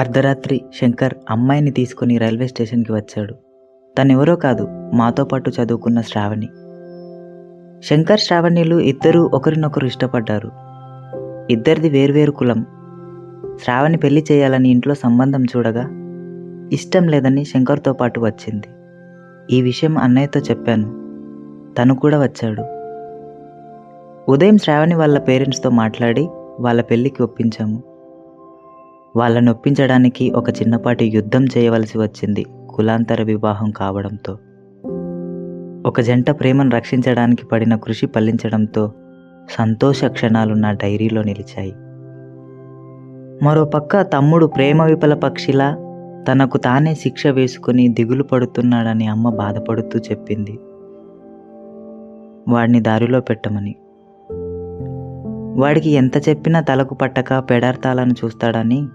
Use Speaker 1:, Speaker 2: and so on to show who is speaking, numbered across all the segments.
Speaker 1: అర్ధరాత్రి శంకర్ అమ్మాయిని తీసుకుని రైల్వే స్టేషన్కి వచ్చాడు. తనెవరో కాదు మాతో పాటు చదువుకున్న శ్రావణి. శంకర్ శ్రావణిలు ఇద్దరూ ఒకరినొకరు ఇష్టపడ్డారు. ఇద్దరిది వేర్వేరు కులం. శ్రావణి పెళ్ళి చేయాలని ఇంట్లో సంబంధం చూడగా ఇష్టం లేదని శంకర్తో పాటు వచ్చింది. ఈ విషయం అన్నయ్యతో చెప్పాను. తను కూడా వచ్చాడు. ఉదయం శ్రావణి వాళ్ళ పేరెంట్స్తో మాట్లాడి వాళ్ళ పెళ్ళికి ఒప్పించాము. వాళ్ళని ఒప్పించడానికి ఒక చిన్నపాటి యుద్ధం చేయవలసి వచ్చింది కులాంతర వివాహం కావడంతో. ఒక జంట ప్రేమను రక్షించడానికి పడిన కృషి ఫలించడంతో సంతోష క్షణాలు నా డైరీలో నిలిచాయి. మరోపక్క తమ్ముడు ప్రేమ విఫల పక్షిలా తనకు తానే శిక్ష వేసుకుని దిగులు పడుతున్నాడని అమ్మ బాధపడుతూ చెప్పింది. వాడిని దారిలో పెట్టమని. వాడికి ఎంత చెప్పినా తలకు పట్టక పెడార్తాలను చూస్తాడని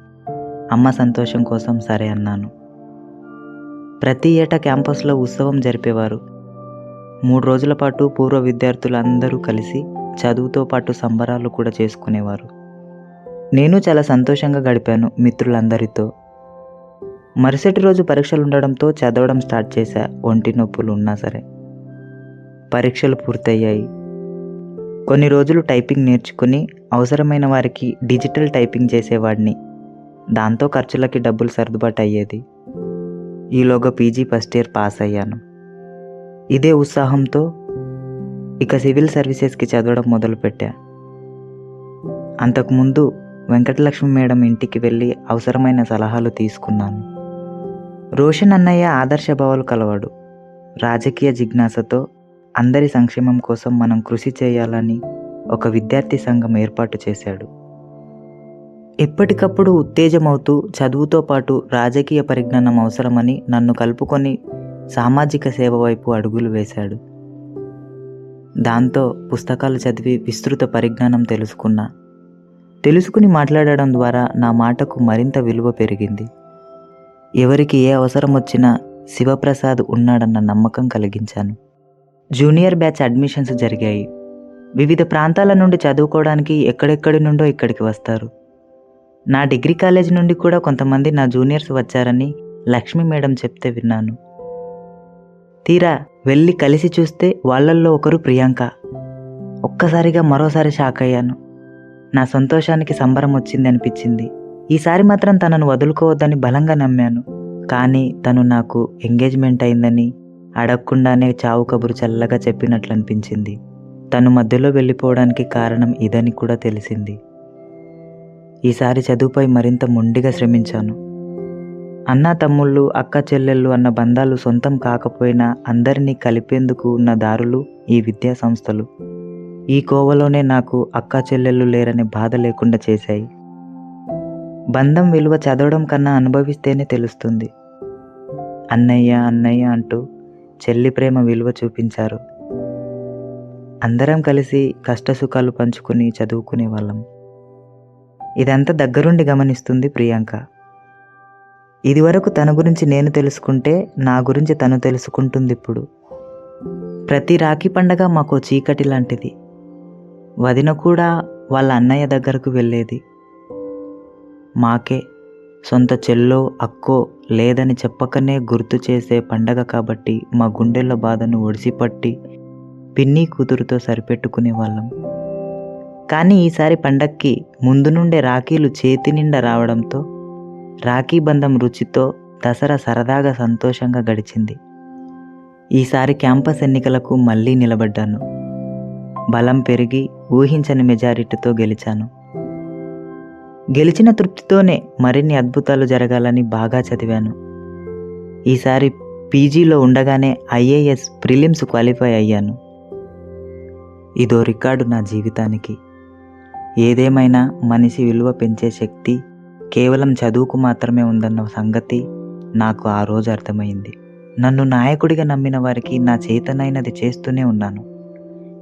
Speaker 1: అమ్మ సంతోషం కోసం సరే అన్నాను. ప్రతి ఏటా క్యాంపస్లో ఉత్సవం జరిపేవారు. మూడు రోజుల పాటు పూర్వ విద్యార్థులందరూ కలిసి చదువుతో పాటు సంబరాలు కూడా చేసుకునేవారు. నేను చాలా సంతోషంగా గడిపాను మిత్రులందరితో. మరుసటి రోజు పరీక్షలు ఉండడంతో చదవడం స్టార్ట్ చేశా ఒంటి నొప్పులు ఉన్నా సరే. పరీక్షలు పూర్తయ్యాయి. కొన్ని రోజులు టైపింగ్ నేర్చుకుని అవసరమైన వారికి డిజిటల్ టైపింగ్ చేసేవాడిని. దాంతో ఖర్చులకి డబ్బులు సర్దుబాటు అయ్యేది ఈలోగా పీజీ ఫస్ట్ ఇయర్ పాస్ అయ్యాను. ఇదే ఉత్సాహంతో ఇక సివిల్ సర్వీసెస్కి చదవడం మొదలుపెట్టా. అంతకుముందు వెంకటలక్ష్మి మేడం ఇంటికి వెళ్ళి అవసరమైన సలహాలు తీసుకున్నాను. రోషన్ అన్నయ్య ఆదర్శ భావాలు కలవాడు. రాజకీయ జిజ్ఞాసతో అందరి సంక్షేమం కోసం మనం కృషి చేయాలని ఒక విద్యార్థి సంఘం ఏర్పాటు చేశాడు. ఎప్పటికప్పుడు ఉత్తేజమవుతూ చదువుతో పాటు రాజకీయ పరిజ్ఞానం అవసరమని నన్ను కలుపుకొని సామాజిక సేవ వైపు అడుగులు వేశాడు. దాంతో పుస్తకాలు చదివి విస్తృత పరిజ్ఞానం తెలుసుకున్నా. తెలుసుకుని మాట్లాడడం ద్వారా నా మాటకు మరింత విలువ పెరిగింది. ఎవరికి ఏ అవసరం వచ్చినా శివప్రసాద్ ఉన్నాడన్న నమ్మకం కలిగించాను. జూనియర్ బ్యాచ్ అడ్మిషన్స్ జరిగాయి. వివిధ ప్రాంతాల నుండి చదువుకోవడానికి ఎక్కడెక్కడి నుండో ఇక్కడికి వస్తారు. నా డిగ్రీ కాలేజ్ నుండి కూడా కొంతమంది నా జూనియర్స్ వచ్చారని లక్ష్మి మేడం చెప్తే విన్నాను. తీరా వెళ్ళి కలిసి చూస్తే వాళ్ళల్లో ఒకరు ప్రియాంక. ఒక్కసారిగా మరోసారి షాక్ అయ్యాను. నా సంతోషానికి సంబరం వచ్చింది అనిపించింది. ఈసారి మాత్రం తనను వదులుకోవద్దని బలంగా నమ్మాను. కానీ తను నాకు ఎంగేజ్మెంట్ అయిందని అడగకుండానే చావు కబురు చల్లగా చెప్పినట్లు అనిపించింది తను మధ్యలో వెళ్ళిపోవడానికి కారణం ఇదని కూడా తెలిసింది. ఈసారి చదువుపై మరింత మొండిగా శ్రమించాను. అన్న తమ్ముళ్ళు అక్క చెల్లెళ్ళు అన్న బంధాలు సొంతం కాకపోయినా అందరినీ కలిపేందుకు ఉన్న దారులు ఈ విద్యా సంస్థలు. ఈ కోవలోనే నాకు అక్క చెల్లెళ్ళు లేరనే బాధ లేకుండా చేశాయి. బంధం విలువ చదవడం కన్నా అనుభవిస్తేనే తెలుస్తుంది. అన్నయ్య అన్నయ్య అంటూ చెల్లి ప్రేమ విలువ చూపించారు. అందరం కలిసి కష్టసుఖాలు పంచుకుని చదువుకునే వాళ్ళం ఇదంతా దగ్గరుండి గమనిస్తుంది ప్రియాంక. ఇదివరకు తన గురించి నేను తెలుసుకుంటే నా గురించి తను తెలుసుకుంటుంది ఇప్పుడు ప్రతి రాఖీ పండగ మాకు చీకటి లాంటిది. వదిన కూడా వాళ్ళ అన్నయ్య దగ్గరకు వెళ్ళేది. మాకే సొంత చెల్లో అక్కో లేదని చెప్పకనే గుర్తు చేసే పండగ కాబట్టి మా గుండెల్లో బాధను ఒడిసిపట్టి పిన్ని కూతురుతో సరిపెట్టుకునే వాళ్ళం కానీ ఈసారి పండక్కి ముందు నుండే రాఖీలు చేతి నిండా రావడంతో రాఖీ బంధం రుచితో దసరా సరదాగా సంతోషంగా గడిచింది. ఈసారి క్యాంపస్ ఎన్నికలకు మళ్ళీ నిలబడ్డాను. బలం పెరిగి ఊహించని మెజారిటీతో గెలిచాను. గెలిచిన తృప్తితోనే మరిన్ని అద్భుతాలు జరగాలని బాగా చదివాను. ఈసారి పీజీలో ఉండగానే ఐఏఎస్ ప్రిలిమ్స్ క్వాలిఫై అయ్యాను. ఇదో రికార్డు నా జీవితానికి. ఏదేమైనా మనిషి విలువ పెంచే శక్తి కేవలం చదువుకు మాత్రమే ఉందన్న సంగతి నాకు ఆ రోజు అర్థమైంది. నన్ను నాయకుడిగా నమ్మిన వారికి నా చేతనైనది చేస్తూనే ఉన్నాను.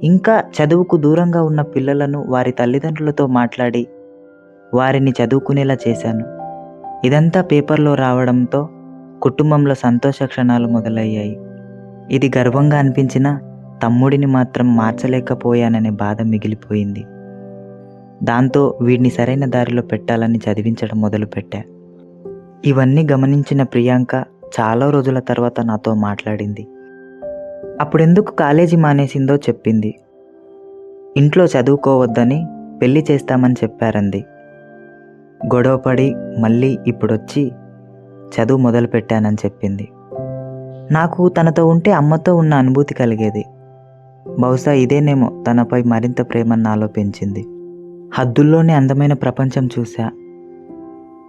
Speaker 1: ఇంకా చదువుకు దూరంగా ఉన్న పిల్లలను వారి తల్లిదండ్రులతో మాట్లాడి వారిని చదువుకునేలా చేశాను. ఇదంతా పేపర్లో రావడంతో కుటుంబంలో సంతోష క్షణాలు మొదలయ్యాయి. ఇది గర్వంగా అనిపించిన తమ్ముడిని మాత్రం మార్చలేకపోయాననే బాధ మిగిలిపోయింది. దాంతో వీడిని సరైన దారిలో పెట్టాలని చదివించడం మొదలుపెట్టా. ఇవన్నీ గమనించిన ప్రియాంక చాలా రోజుల తర్వాత నాతో మాట్లాడింది. అప్పుడెందుకు కాలేజీ మానేసిందో చెప్పింది. ఇంట్లో చదువుకోవద్దని పెళ్ళి చేస్తామని చెప్పారంది. గొడవపడి మళ్ళీ ఇప్పుడొచ్చి చదువు మొదలుపెట్టానని చెప్పింది. నాకు తనతో ఉంటే అమ్మతో ఉన్న అనుభూతి కలిగేది. బహుశా ఇదేనేమో తనపై మరింత ప్రేమ నాలో పెంచింది హద్దుల్లోనే అందమైన ప్రపంచం చూశా.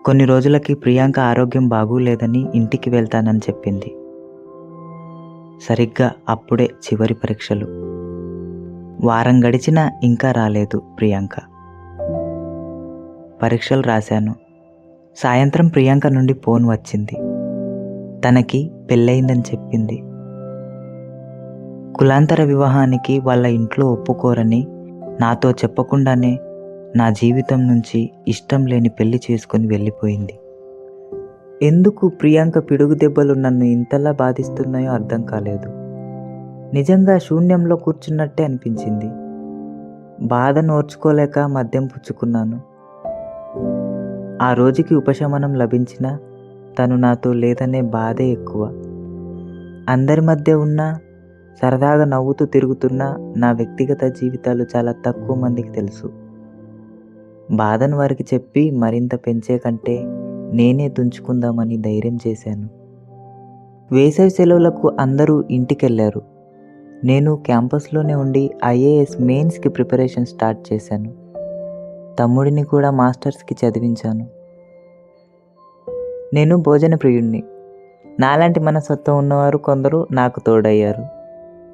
Speaker 1: కొన్ని రోజులకి ప్రియాంక ఆరోగ్యం బాగోలేదని ఇంటికి వెళ్తానని చెప్పింది. సరిగ్గా అప్పుడే చివరి పరీక్షలు. వారం గడిచినా ఇంకా రాలేదు ప్రియాంక. పరీక్షలు రాశాను. సాయంత్రం ప్రియాంక నుండి ఫోన్ వచ్చింది. తనకి పెళ్ళయిందని చెప్పింది. కులాంతర వివాహానికి వాళ్ళ ఇంట్లో ఒప్పుకోరని నాతో చెప్పకుండానే నా జీవితం నుంచి ఇష్టం లేని పెళ్ళి చేసుకొని వెళ్ళిపోయింది. ఎందుకు ప్రియాంక పిడుగు దెబ్బలు నన్ను ఇంతలా బాధిస్తున్నాయో అర్థం కాలేదు. నిజంగా శూన్యంలో కూర్చున్నట్టే అనిపించింది. బాధ నోర్చుకోలేక మద్యం పుచ్చుకున్నాను. ఆ రోజుకి ఉపశమనం లభించినా తను నాతో లేదనే బాధే ఎక్కువ. అందరి మధ్య ఉన్న సరదాగా నవ్వుతూ తిరుగుతున్న నా వ్యక్తిగత జీవితాలు చాలా తక్కువ మందికి తెలుసు. బాధను వారికి చెప్పి మరింత పెంచే కంటే నేనే తుంచుకుందామని ధైర్యం చేశాను. వేసవి సెలవులకు అందరూ ఇంటికెళ్ళారు నేను క్యాంపస్లోనే ఉండి ఐఏఎస్ మెయిన్స్కి ప్రిపరేషన్ స్టార్ట్ చేశాను. తమ్ముడిని కూడా మాస్టర్స్కి చదివించాను. నేను భోజన ప్రియుణ్ణి నాలాంటి మనస్తత్వం ఉన్నవారు కొందరు నాకు తోడయ్యారు.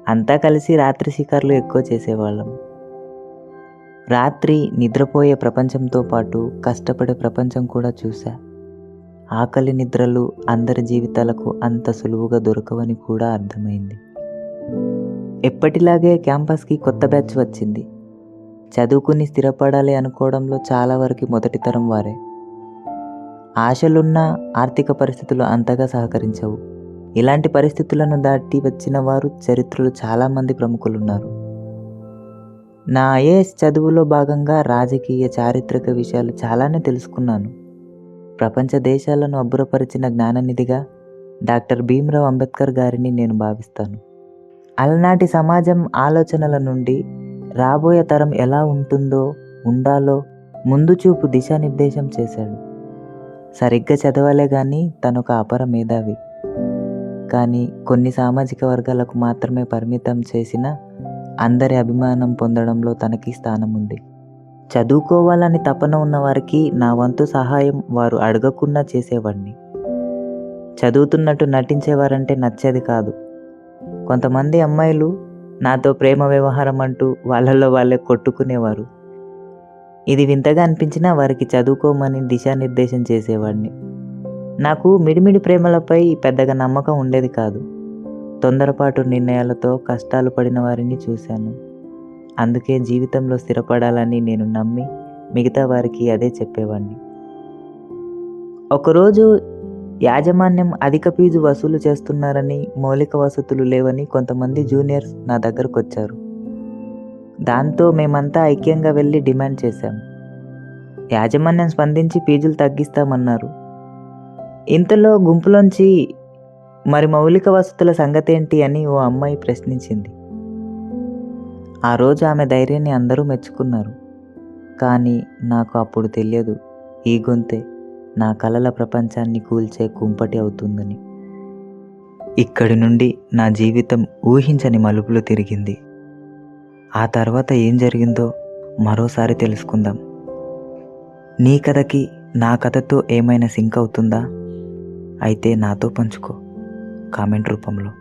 Speaker 1: అంతా కలిసి రాత్రి శిఖర్లు ఎక్కువ చేసేవాళ్ళం. రాత్రి నిద్రపోయే ప్రపంచంతో పాటు కష్టపడే ప్రపంచం కూడా చూశా. ఆకలి నిద్రలు అందరి జీవితాలకు అంత సులువుగా దొరకవని కూడా అర్థమైంది. ఎప్పటిలాగే క్యాంపస్కి కొత్త బ్యాచ్ వచ్చింది. చదువుకుని స్థిరపడాలి అనుకోవడంలో చాలా వరకు మొదటి తరం వారే. ఆశలున్న ఆర్థిక పరిస్థితులు అంతగా సహకరించవు. ఇలాంటి పరిస్థితులను దాటి వచ్చిన వారు చరిత్రలో చాలామంది ప్రముఖులున్నారు. నా ఐఏఎస్ చదువులో భాగంగా రాజకీయ చారిత్రక విషయాలు చాలానే తెలుసుకున్నాను. ప్రపంచ దేశాలను అబ్బురపరిచిన జ్ఞాననిధిగా డాక్టర్ భీమ్రావ్ అంబేద్కర్ గారిని నేను భావిస్తాను. అలనాటి సమాజం ఆలోచనల నుండి రాబోయే తరం ఎలా ఉంటుందో ఉండాలో ముందు చూపు దిశానిర్దేశం చేశాడు. సరిగ్గా చదవాలే కానీ తనొక అపర మేధావి. కానీ కొన్ని సామాజిక వర్గాలకు మాత్రమే పరిమితం చేసిన అందరి అభిమానం పొందడంలో తనకి స్థానం ఉంది చదువుకోవాలని తపన ఉన్న వారికి నా వంతు సహాయం వారు అడగకుండా చేసేవాడిని చదువుతున్నట్టు నటించేవారంటే నచ్చేది కాదు. కొంతమంది అమ్మాయిలు నాతో ప్రేమ వ్యవహారం అంటూ వాళ్ళల్లో వాళ్ళే కొట్టుకునేవారు. ఇది వింతగా అనిపించినా వారికి చదువుకోమని దిశానిర్దేశం చేసేవాడిని నాకు మిడిమిడి ప్రేమలపై పెద్దగా నమ్మకం ఉండేది కాదు. తొందరపాటు నిర్ణయాలతో కష్టాలు పడిన వారిని చూశాను. అందుకే జీవితంలో స్థిరపడాలని నేను నమ్మి మిగతా వారికి అదే చెప్పేవాడిని ఒకరోజు యాజమాన్యం అధిక ఫీజు వసూలు చేస్తున్నారని మౌలిక వసతులు లేవని కొంతమంది జూనియర్స్ నా దగ్గరకు వచ్చారు దాంతో మేమంతా ఐక్యంగా వెళ్ళి డిమాండ్ చేశాం. యాజమాన్యం స్పందించి ఫీజులు తగ్గిస్తామన్నారు. ఇంతలో గుంపులోంచి మరి మౌలిక వసతుల సంగతి ఏంటి అని ఓ అమ్మాయి ప్రశ్నించింది. ఆ రోజు ఆమె ధైర్యాన్ని అందరూ మెచ్చుకున్నారు. కానీ నాకు అప్పుడు తెలియదు ఈ గొంతే నా కలల ప్రపంచాన్ని కూల్చే కుంపటి అవుతుందని. ఇక్కడి నుండి నా జీవితం ఊహించని మలుపులు తిరిగింది. ఆ తర్వాత ఏం జరిగిందో మరోసారి తెలుసుకుందాం. నీ కథకి నా కథతో ఏమైనా సింక్ అవుతుందా? అయితే నాతో పంచుకో. కామెంట్ రూపంలో.